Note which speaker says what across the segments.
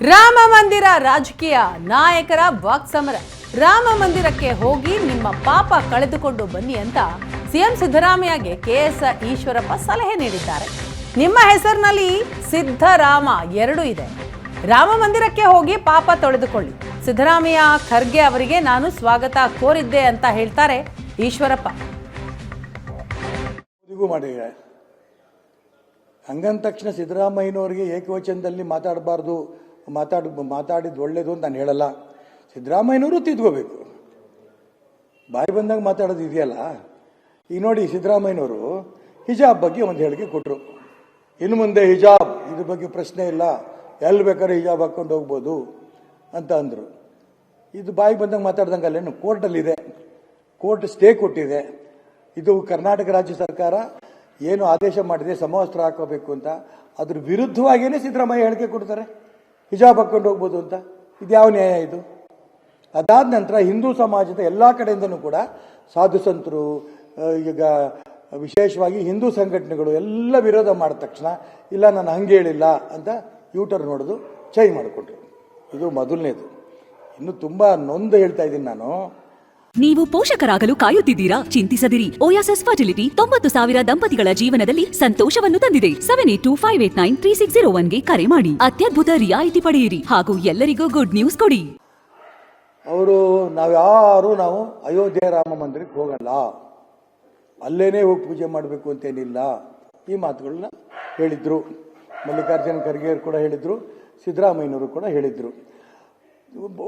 Speaker 1: ರಾಮ ಮಂದಿರ ರಾಜಕೀಯ ನಾಯಕರ ವಾಕ್ಸಮರ. ರಾಮ ಮಂದಿರಕ್ಕೆ ಹೋಗಿ ನಿಮ್ಮ ಪಾಪ ಕಳೆದುಕೊಂಡು ಬನ್ನಿ ಅಂತ ಸಿಎಂ ಸಿದ್ದರಾಮಯ್ಯಗೆ ಕೆಎಸ್ ಈಶ್ವರಪ್ಪ ಸಲಹೆ ನೀಡಿದ್ದಾರೆ. ನಿಮ್ಮ ಹೆಸರಿನಲ್ಲಿ ಸಿದ್ದರಾಮ ಎರಡು ಇದೆ. ರಾಮ ಮಂದಿರಕ್ಕೆ ಹೋಗಿ ಪಾಪ ತೊಳೆದುಕೊಳ್ಳಿ. ಸಿದ್ದರಾಮಯ್ಯ ಖರ್ಗೆ ಅವರಿಗೆ ನಾನು ಸ್ವಾಗತ ಕೋರಿದ್ದೆ ಅಂತ ಹೇಳ್ತಾರೆ ಈಶ್ವರಪ್ಪ.
Speaker 2: ಹಂಗಂದ ತಕ್ಷಣ ಸಿದ್ದರಾಮಯ್ಯನವರಿಗೆ ಏಕವಚನದಲ್ಲಿ ಮಾತಾಡಬಾರ್ದು. ಮಾತಾಡ ಮಾತಾಡಿದ್ದು ಒಳ್ಳೇದು ಅಂತ ನಾನು ಹೇಳಲ್ಲ. ಸಿದ್ದರಾಮಯ್ಯನವರು ತಿದ್ಕೋಬೇಕು. ಬಾಯಿ ಬಂದಾಗ ಮಾತಾಡೋದು ಇದೆಯಲ್ಲ? ಈಗ ನೋಡಿ ಸಿದ್ದರಾಮಯ್ಯನವರು ಹಿಜಾಬ್ ಬಗ್ಗೆ ಒಂದು ಹೇಳಿಕೆ ಕೊಟ್ಟರು ಇನ್ನು ಮುಂದೆ ಹಿಜಾಬ್, ಇದ್ರ ಬಗ್ಗೆ ಪ್ರಶ್ನೆ ಇಲ್ಲ. ಎಲ್ಲಿ ಬೇಕಾದ್ರೆ ಹಿಜಾಬ್ ಹಾಕ್ಕೊಂಡು ಹೋಗ್ಬೋದು ಅಂತ ಅಂದರು. ಇದು ಬಾಯಿ ಬಂದಾಗ ಮಾತಾಡ್ದಂಗಲ್ಲೇನು ಕೋರ್ಟಲ್ಲಿದೆ. ಕೋರ್ಟ್ ಸ್ಟೇ ಕೊಟ್ಟಿದೆ. ಇದು ಕರ್ನಾಟಕ ರಾಜ್ಯ ಸರ್ಕಾರ ಏನು ಆದೇಶ ಮಾಡಿದೆ, ಸಮವಸ್ತ್ರ ಹಾಕೋಬೇಕು ಅಂತ, ಅದ್ರ ವಿರುದ್ಧವಾಗಿಯೇ ಸಿದ್ದರಾಮಯ್ಯ ಹೇಳಿಕೆ ಕೊಡ್ತಾರೆ. ಹಿಜಾಬ್ ಹಾಕ್ಕೊಂಡು ಹೋಗ್ಬೋದು ಅಂತ? ಇದು ಯಾವ ನ್ಯಾಯ ಇದು? ಅದಾದ ನಂತರ ಹಿಂದೂ ಸಮಾಜದ ಎಲ್ಲ ಕಡೆಯಿಂದನೂ ಕೂಡ ಸಾಧುಸಂತರು ಈಗ ವಿಶೇಷವಾಗಿ ಹಿಂದೂ ಸಂಘಟನೆಗಳು ಎಲ್ಲ ವಿರೋಧ ಮಾಡಿದ ತಕ್ಷಣ, ಇಲ್ಲ, ನಾನು ಹಂಗೆ ಹೇಳಿಲ್ಲ ಅಂತ ಯೂಟರ್ ನೋಡೋದು ಚೈ ಮಾಡಿಕೊಂಡ್ರು. ಇದು ಮೊದಲನೇದು. ಇನ್ನು ತುಂಬ ನೊಂದು ಹೇಳ್ತಾ ಇದ್ದೀನಿ ನಾನು.
Speaker 3: ನೀವು ಪೋಷಕರಾಗಲು ಕಾಯುತ್ತಿದ್ದೀರಾ? ಚಿಂತಿಸದಿರಿ. ಓಯಾಸಸ್ ಫರ್ಟಿಲಿಟಿ ತೊಂಬತ್ತು ಸಾವಿರ ದಂಪತಿಗಳ ಜೀವನದಲ್ಲಿ ಸಂತೋಷವನ್ನು ತಂದಿದೆ. Seven eight two five eight nine three six zero ಒನ್ಗೆ ಕರೆ ಮಾಡಿ. ಅತ್ಯದ್ಭುತ ರಿಯಾಯಿತಿ ಪಡೆಯಿರಿ ಹಾಗೂ ಎಲ್ಲರಿಗೂ ಗುಡ್ ನ್ಯೂಸ್ ಕೊಡಿ.
Speaker 2: ಅವರು, ನಾವ್ಯಾರು ನಾವು ಅಯೋಧ್ಯೆ ರಾಮ ಮಂದಿರಕ್ಕೆ ಹೋಗಲ್ಲ. ಅಲ್ಲೇನೇ ಹೋಗಿ ಪೂಜೆ ಮಾಡಬೇಕು ಅಂತೇನಿಲ್ಲ. ಈ ಮಾತುಗಳನ್ನ ಹೇಳಿದ್ರು. ಮಲ್ಲಿಕಾರ್ಜುನ ಖರ್ಗೆ ಕೂಡ ಹೇಳಿದ್ರು. ಸಿದ್ದರಾಮಯ್ಯನವರು ಕೂಡ ಹೇಳಿದ್ರು.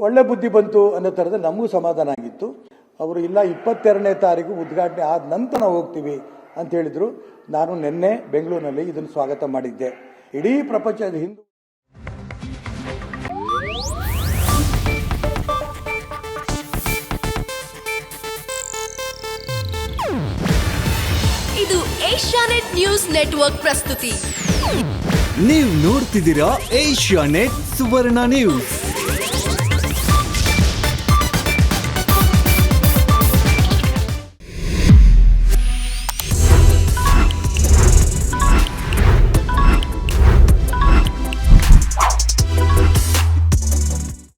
Speaker 2: ಒಳ್ಳೆ ಬುದ್ಧಿ ಬಂತು ಅನ್ನೋ ಥರದ ನಮಗೂ ಸಮಾಧಾನ ಆಗಿತ್ತು. ಅವರು ಇಲ್ಲ ಇಪ್ಪತ್ತೆರಡನೇ ತಾರೀಕು ಉದ್ಘಾಟನೆ ಆದ ನಂತರ ನಾವು ಹೋಗ್ತೀವಿ ಅಂತ ಹೇಳಿದರು. ನಾನು ನಿನ್ನೆ ಬೆಂಗಳೂರಿನಲ್ಲಿ ಇದನ್ನು ಸ್ವಾಗತ ಮಾಡಿದ್ದೆ. ಇಡೀ ಪ್ರಪಂಚದ ಹಿಂದೂ
Speaker 4: ಇದು ಏಷ್ಯಾನೆಟ್ ನ್ಯೂಸ್ ನೆಟ್ವರ್ಕ್ ಪ್ರಸ್ತುತಿ.
Speaker 5: ನೀವು ನೋಡ್ತಿದ್ದೀರಾ ಏಷ್ಯಾ ನೆಟ್ ಸುವರ್ಣ ನ್ಯೂಸ್.